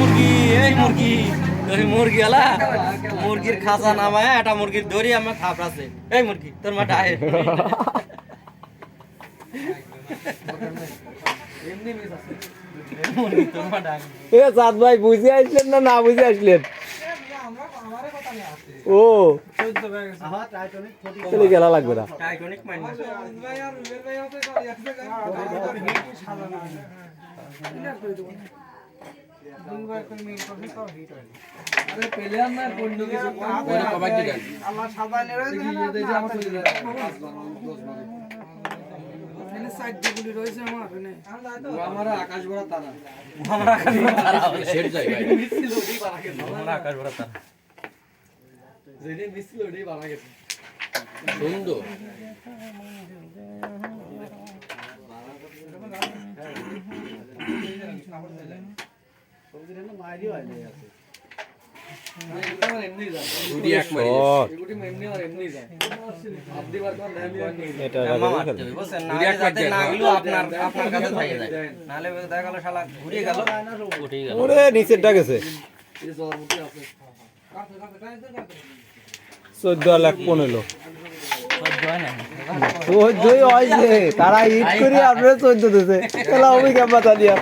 মুরগি এই মুরগি ওই মুরগি আলা মুরগির খাঁচা নামায় একটা মুরগির দড়ি আমার থাপড়াছে এই মুরগি তোর মুরগি তোর এ সাদ ভাই বুঝে আসলেন না না বুঝে আসলেন? ও। চলে গেলা লাগবে না। টাইটানিক মাইন আমরা আকাশ ভরা তারা আমরা আকাশ ভরা তারা সুন্দর দুটি এক মারি শট এটা মামা রাখবে মারতে খেলবে। হবে, বুঝছেন? না ঘুরে হলে একবার যাতে দেন, না হ্যাঁ। গেলেও আপনার আপনার কাছে থেকে যায় নাহলে দেখা গেল শালা ঘুরে গেল উঠেই গেল ওরে নিচেরটা গেছে চোদ্দ লাখ পনেরো হয় তারা ইট করে আপনারা চোদ্দ দিছে খেলা কেমন দিয়া